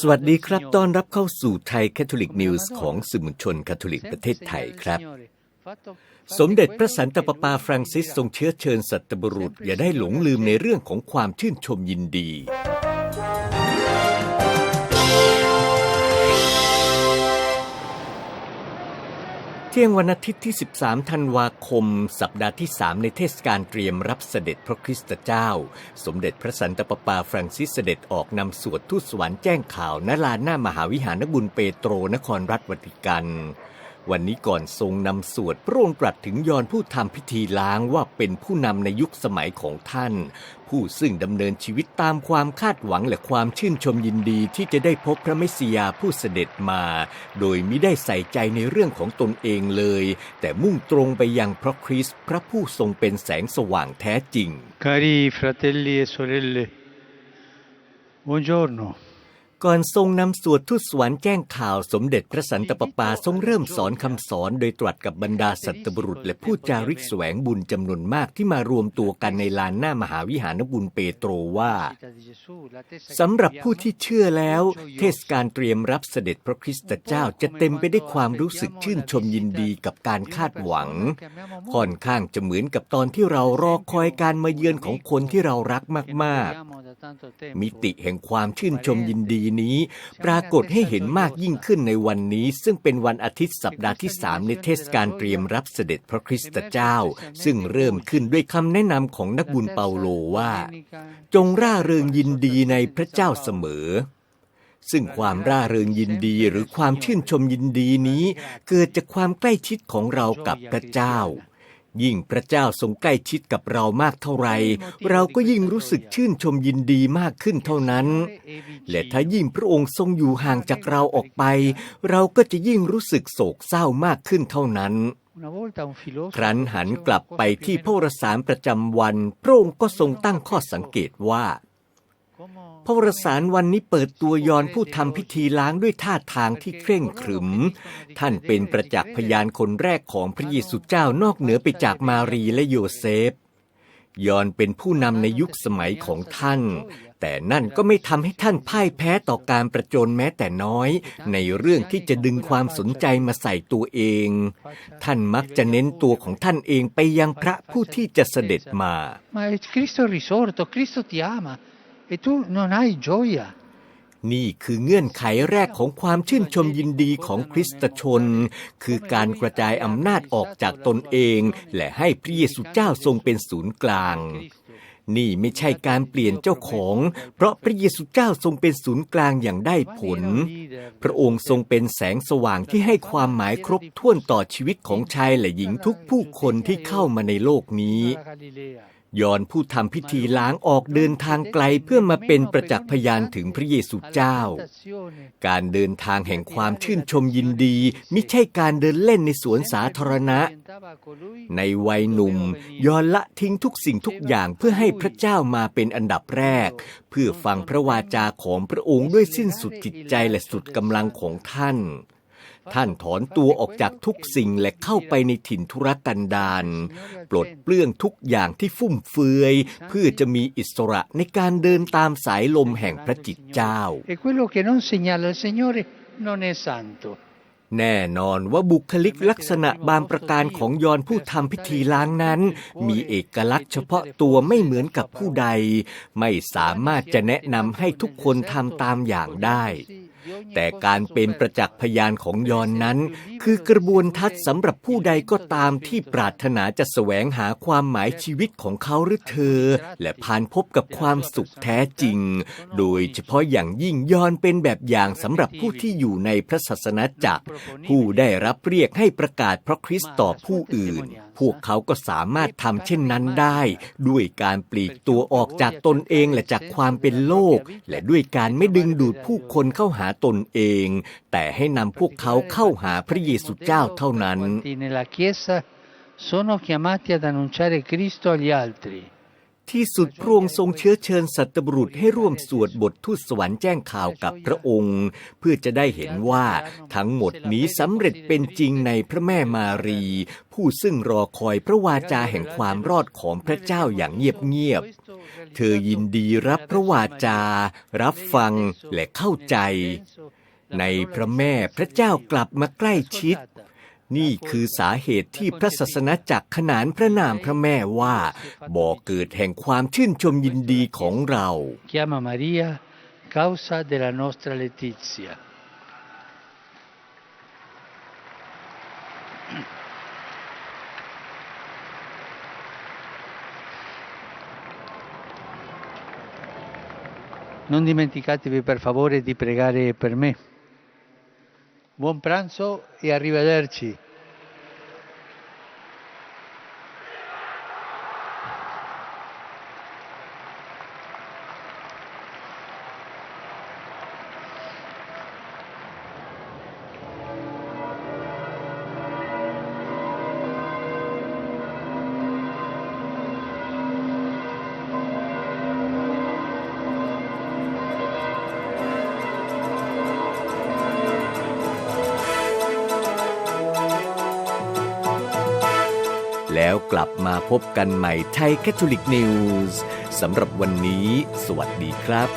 สวัสดีครับ ต้อนรับเข้าสู่ไทยแคทอลิกนิวส์ของสื่อมวลชนคาทอลิกประเทศไทยครับ สมเด็จพระสันตะปาปาฟรังซิสทรงเชื้อเชิญสัตบุรุษ อย่าได้หลงลืมในเรื่องของความชื่นชมยินดี ที่ยงวันอาทิตย์ที่ 13 ธันวาคม สัปดาห์ที่ 3 ในเทศกาลเตรียมรับเสด็จพระคริสตเจ้า สมเด็จพระสันตะปาปาฟรังซิสเสด็จออกนำสวดทูตสวรรค์แจ้งข่าวณลานหน้ามหาวิหารบุญเปโตรนครรัฐวัติกัน วันนี้ก่อนทรงนำสวดพระองค์ตรัสถึงยอนผู้ทำพิธีล้างว่าเป็นผู้นำในยุคสมัยของท่าน ผู้ซึ่งดำเนินชีวิตตามความคาดหวังและความชื่นชมยินดีที่จะได้พบพระเมสสิยาผู้เสด็จมา โดยมิได้ใส่ใจในเรื่องของตนเองเลย แต่มุ่งตรงไปยังพระคริสต์พระผู้ทรงเป็นแสงสว่างแท้จริง Cari fratelli e sorelle, buongiorno. ก่อนทรงนำสวดทูตสวรรค์แจ้งข่าวสมเด็จพระสันตะปาปาทรงเริ่มสอนคำสอนโดยตรัสกับบรรดาสัตบุรุษ และผู้จาริกแสวงบุญจำนวนมากที่มารวมตัวกันในลานหน้ามหาวิหารบุญเปโตรว่าสำหรับผู้ที่เชื่อแล้ว เทศกาลเตรียมรับเสด็จพระคริสตเจ้าจะเต็มไปได้วยความรู้สึกชื่นชมยินดีกับการคาดหวัง ค่อนข้างจะเหมือนกับตอนที่เรารอคอยการมาเยือนของคนที่เรารักมาก ๆ มิติแห่งความชื่นชมยินดีนี้ ปรากฏให้เห็นมากยิ่งขึ้นในวันนี้ ซึ่งเป็นวันอาทิตย์สัปดาห์ที่สามในเทศกาลเตรียมรับเสด็จพระคริสตเจ้า ซึ่งเริ่มขึ้นด้วยคำแนะนำของนักบุญเปาโลว่า จงร่าเริงยินดีในพระเจ้าเสมอซึ่งความร่าเริงยินดีหรือความชื่นชมยินดีนี้ เกิดจากความใกล้ชิดของเรากับพระเจ้า ยิ่งพระเจ้าทรงใกล้ชิดกับเรามากเท่าไร เราก็ยิ่งรู้สึกชื่นชมยินดีมากขึ้นเท่านั้น และถ้ายิ่งพระองค์ทรงอยู่ห่างจากเราออกไป เราก็จะยิ่งรู้สึกโศกเศร้ามากขึ้นเท่านั้น ครั้นหันกลับไปที่พระรสารประจำวัน พระองค์ก็ทรงตั้งข้อสังเกตว่า พระวรสารวันนี้เปิดตัวยอนผู้ทำพิธีล้างด้วยท่าทางที่เคร่งขรึม ท่านเป็นประจักษ์พยานคนแรกของพระเยซูเจ้านอกเหนือไปจากมารีและโยเซฟ ยอนเป็นผู้นำในยุคสมัยของท่าน แต่นั่นก็ไม่ทำให้ท่านพ่ายแพ้ต่อการประจนแม้แต่น้อย ในเรื่องที่จะดึงความสนใจมาใส่ตัวเอง ท่านมักจะเน้นตัวของท่านเองไปยังพระผู้ที่จะเสด็จมา Ma è Cristo è risorto, Cristo ti ama e tu non hai gioia. นี่คือเงื่อนไขแรกของความชื่นชมยินดีของคริสตชน คือการกระจายอำนาจออกจากตนเอง และให้พระเยซูเจ้าทรงเป็นศูนย์กลาง นี่ไม่ใช่การเปลี่ยนเจ้าของ เพราะพระเยซูเจ้าทรงเป็นศูนย์กลางอย่างได้ผล พระองค์ทรงเป็นแสงสว่างที่ให้ความหมายครบถ้วนต่อชีวิตของชายและหญิงทุกผู้คนที่เข้ามาในโลกนี้ ยอนผู้ทำพิธีล้างออกเดินทางไกลเพื่อมาเป็นประจักษ์พยานถึงพระเยซูเจ้า การเดินทางแห่งความชื่นชมยินดีม่ใช่การเดินเล่นในสวนสาธารณะ ในวัยหนุ่ม ยอนละทิ้งทุกสิ่งทุกอย่างเพื่อให้พระเจ้ามาเป็นอันดับแรก เพื่อฟังพระวาจาของพระองค์ด้วยสิ้นสุดจิตใจและสุดกำลังของท่าน ท่านถอนตัวออกจากทุกสิ่งและเข้าไปในถิ่นธุรกันดารปลดเปลื้องทุกอย่างที่ฟุ่มเฟือย เพื่อจะมีอิสระในการเดินตามสายลมแห่งพระจิตเจ้า E quello che non segnala il Signore non è santo. แน่นอนว่าบุคลิกลักษณะบางประการของยอนผู้ทำพิธีล้างนั้น มีเอกลักษณ์เฉพาะตัวไม่เหมือนกับผู้ใด ไม่สามารถจะแนะนำให้ทุกคนทำตามอย่างได้ แต่การเป็นประจักษ์พยานของยอนนั้นคือกระบวนทัศน์สำหรับผู้ใดก็ตามที่ปรารถนาจะแสวงหาความหมายชีวิตของเขาหรือเธอ และผ่านพบกับความสุขแท้จริง โดยเฉพาะอย่างยิ่งยอนเป็นแบบอย่างสำหรับผู้ที่อยู่ในพระศาสนาจักร ผู้ได้รับเรียกให้ประกาศพระคริสต์ต่อผู้อื่น พวกเขาก็สามารถทำเช่นนั้นได้ ด้วยการปลีกตัวออกจากตนเองและจากความเป็นโลก และด้วยการไม่ดึงดูดผู้คนเข้าหาตนเอง แต่ให้นำพวกเขาเข้าหาพระเยซูเจ้าเท่านั้น ที่สุดพระองค์ทรงเชื้อเชิญสัตบุรุษให้ร่วมสวดบททูตสวรรค์แจ้งข่าวกับพระองค์ เพื่อจะได้เห็นว่าทั้งหมดนี้สำเร็จเป็นจริงในพระแม่มารี ผู้ซึ่งรอคอยพระวาจาแห่งความรอดของพระเจ้าอย่างเงียบๆเธอยินดีรับพระวาจา รับฟังและเข้าใจ ในพระแม่พระเจ้ากลับมาใกล้ชิด นี่คือสาเหตุที่พระศาสนาจักรขนานพระนามพระแม่ว่า บ่อเกิดแห่งความชื่นชมยินดีของเรา chiama Maria causa della nostra letizia. Non dimenticatevi per favore di pregare per me. Buon pranzo e arrivederci.. แล้วกลับมาพบกันใหม่ไทยแคทอลิกนิวส์สำหรับวันนี้ สวัสดีครับ